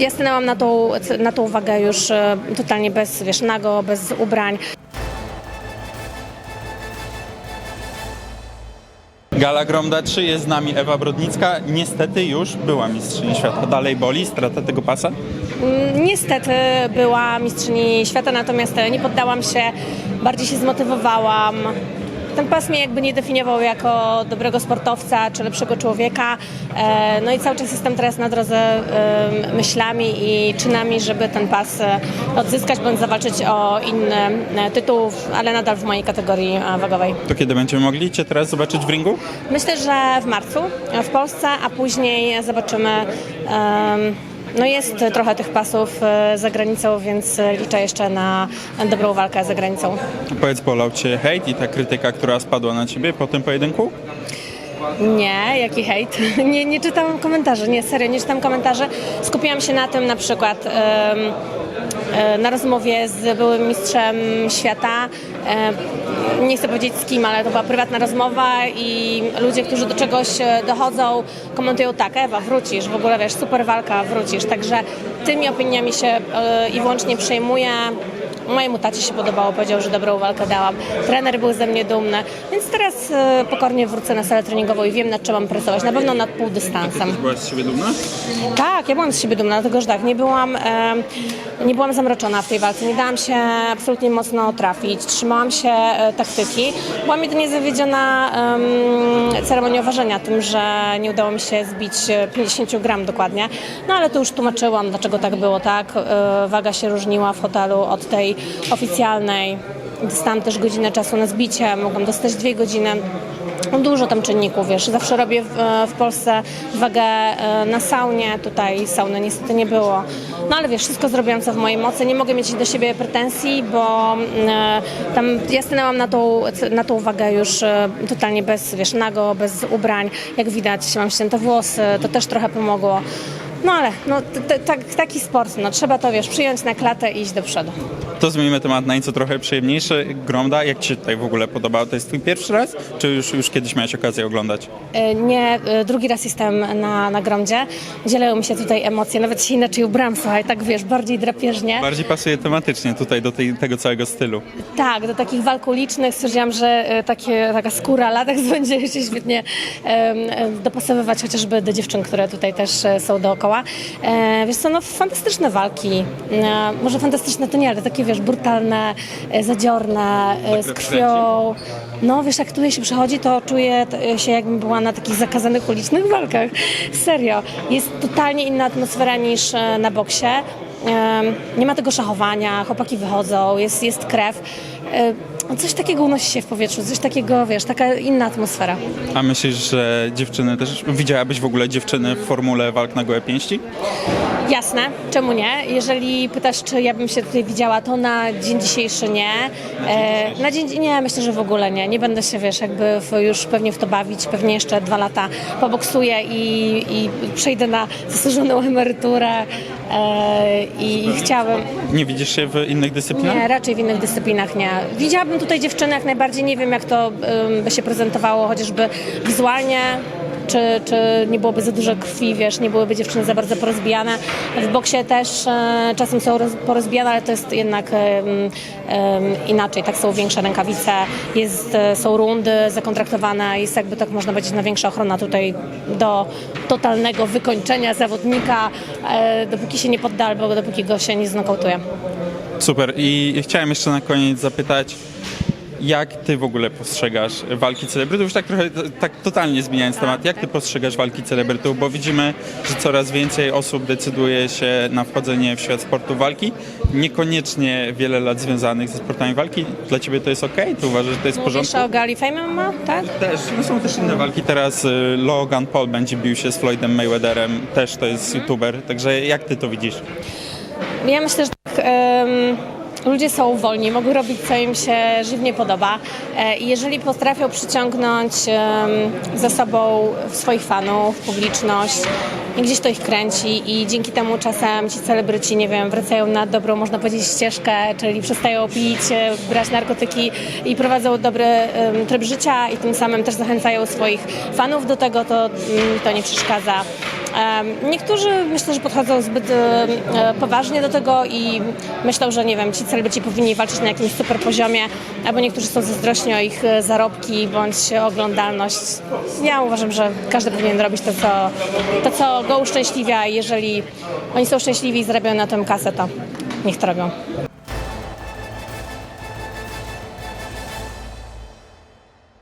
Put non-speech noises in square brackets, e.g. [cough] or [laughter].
Ja stanęłam na tą, na tą wagę już e, totalnie bez, wiesz, nago, bez ubrań. Gala Gromda 3 jest z nami Ewa Brodnicka. Niestety już była mistrzyni świata. Dalej boli strata tego pasa? Mm, Niestety była mistrzyni świata, natomiast e, nie poddałam się, bardziej się zmotywowałam. Ten pas mnie jakby nie definiował jako dobrego sportowca czy lepszego człowieka. E, No i cały czas jestem teraz na drodze myślami i czynami, żeby ten pas e, odzyskać bądź zawalczyć o inny e, tytuł, ale nadal w mojej kategorii wagowej. To kiedy będziemy mogli Cię teraz zobaczyć w ringu? Myślę, że w marcu w Polsce, a później zobaczymy. em, No jest trochę tych pasów e, za granicą, więc e, liczę jeszcze na dobrą walkę za granicą. Powiedz, bolał Cię hejt i ta krytyka, która spadła na Ciebie po tym pojedynku? Nie, jaki hejt. [laughs] Nie, nie czytam komentarzy, nie, serio, nie czytam komentarzy. Skupiłam się na tym na przykład e, na rozmowie z byłym mistrzem świata. Em, Nie chcę powiedzieć z kim, ale to była prywatna rozmowa i ludzie, którzy do czegoś e, dochodzą, komentują tak, Ewa, wrócisz, w ogóle wiesz, super walka, wrócisz. Także tymi opiniami się e, i wyłącznie przejmuję. Mojemu tacie się podobało, powiedział, że dobrą walkę dałam. Trener był ze mnie dumny, więc teraz e, pokornie wrócę na salę treningową i wiem, nad czym mam pracować. Na pewno nad półdystansem. Byłaś z siebie dumna? Tak, ja byłam z siebie dumna, dlatego że tak, nie byłam, e, nie byłam zamroczona w tej walce, nie dałam się absolutnie mocno trafić, trzymałam się e, taktyki. Byłam jedynie zawiedziona em, ceremonią ważenia, tym, że nie udało mi się zbić e, 50 gram dokładnie. No ale to już tłumaczyłam, dlaczego tak było, tak? E, waga się różniła w hotelu od tej oficjalnej. Dostałam też godzinę czasu na zbicie, mogłam dostać dwie godziny. No, Dużo tam czynników, wiesz, zawsze robię w, w Polsce wagę e, na saunie, tutaj sauny niestety nie było. No ale wiesz, wszystko zrobiłam co w mojej mocy, nie mogę mieć do siebie pretensji, bo e, tam ja stanęłam na tą, na tą wagę już e, totalnie bez, wiesz, nago, bez ubrań, jak widać, mam ścięte włosy, to też trochę pomogło. No ale no, t- t- tak, taki sport, no trzeba to, wiesz, przyjąć na klatę i iść do przodu. To zmienimy temat na nieco trochę przyjemniejszy. Gromda, jak Ci się tutaj w ogóle podobało? To jest Twój pierwszy raz? Czy już, już kiedyś miałeś okazję oglądać? E, Nie, e, drugi raz jestem na, na gromdzie. Dzielą mi się tutaj emocje. Nawet się inaczej ubrałam, słuchaj, tak wiesz, bardziej drapieżnie. Bardziej pasuje tematycznie tutaj do tej, tego całego stylu. Tak, do takich walk ulicznych stwierdziłam, że e, takie, taka skóra latex [laughs] będzie się świetnie dopasowywać chociażby do dziewczyn, które tutaj też są dookoła. Wiesz co, no fantastyczne walki. Może fantastyczne to nie, ale takie wiesz, brutalne, e, zadziorne, e, z krwią. No wiesz, jak tutaj się przechodzi, to czuję t- się jakbym była na takich zakazanych ulicznych walkach. Serio. Jest totalnie inna atmosfera niż e, na boksie. Nie ma tego szachowania, chłopaki wychodzą, jest, jest krew. E, Coś takiego unosi się w powietrzu, coś takiego, wiesz, taka inna atmosfera. A myślisz, że dziewczyny też... Widziałabyś w ogóle dziewczyny w formule walk na gołe pięści? Jasne, czemu nie? Jeżeli pytasz, czy ja bym się tutaj widziała, to na dzień dzisiejszy nie. E, na dzień nie, myślę, że w ogóle nie. Nie będę się, wiesz, jakby w, już pewnie w to bawić. Pewnie jeszcze dwa lata poboksuję i, i przejdę na zasłużoną emeryturę e, i, i chciałabym... Nie widzisz się w innych dyscyplinach? Nie, raczej w innych dyscyplinach nie. Widziałabym tutaj dziewczyny jak najbardziej, nie wiem jak to ym, by się prezentowało chociażby wizualnie, czy, czy nie byłoby za dużo krwi, wiesz, nie byłyby dziewczyny za bardzo porozbijane. W boksie też e, czasem są roz, porozbijane, ale to jest jednak em, em, inaczej, tak są większe rękawice, jest, e, są rundy zakontraktowane, jest jakby tak można powiedzieć na większa ochrona tutaj do totalnego wykończenia zawodnika, e, dopóki się nie podda albo dopóki go się nie znokautuje. Super. I chciałem jeszcze na koniec zapytać, jak ty w ogóle postrzegasz walki celebrytów? Już tak trochę, tak totalnie zmieniając temat, jak ty postrzegasz walki celebrytów? Bo widzimy, że coraz więcej osób decyduje się na wchodzenie w świat sportu walki. Niekoniecznie wiele lat związanych ze sportami walki. Dla ciebie to jest ok? Ty uważasz, że to jest w Mówisz porządku? o Gali Fame tak? Też, no są też inne walki. Teraz y, Logan Paul będzie bił się z Floydem Mayweatherem, też to jest youtuber. Także jak ty to widzisz? Ja myślę, że tak, em, ludzie są wolni, mogą robić co im się żywnie podoba E, i jeżeli potrafią przyciągnąć za sobą swoich fanów, publiczność i gdzieś to ich kręci i dzięki temu czasem ci celebryci, nie wiem, wracają na dobrą, można powiedzieć, ścieżkę, czyli przestają pić, e, brać narkotyki i prowadzą dobry tryb życia i tym samym też zachęcają swoich fanów do tego, to mm, to nie przeszkadza. Niektórzy myślę, że podchodzą zbyt e, poważnie do tego i myślą, że nie wiem, ci celebryci powinni walczyć na jakimś super poziomie, albo niektórzy są zazdrośni o ich e, zarobki bądź oglądalność. Ja uważam, że każdy powinien robić to, co, to, co go uszczęśliwia i jeżeli oni są szczęśliwi i zarabiają na tym kasę, to niech to robią.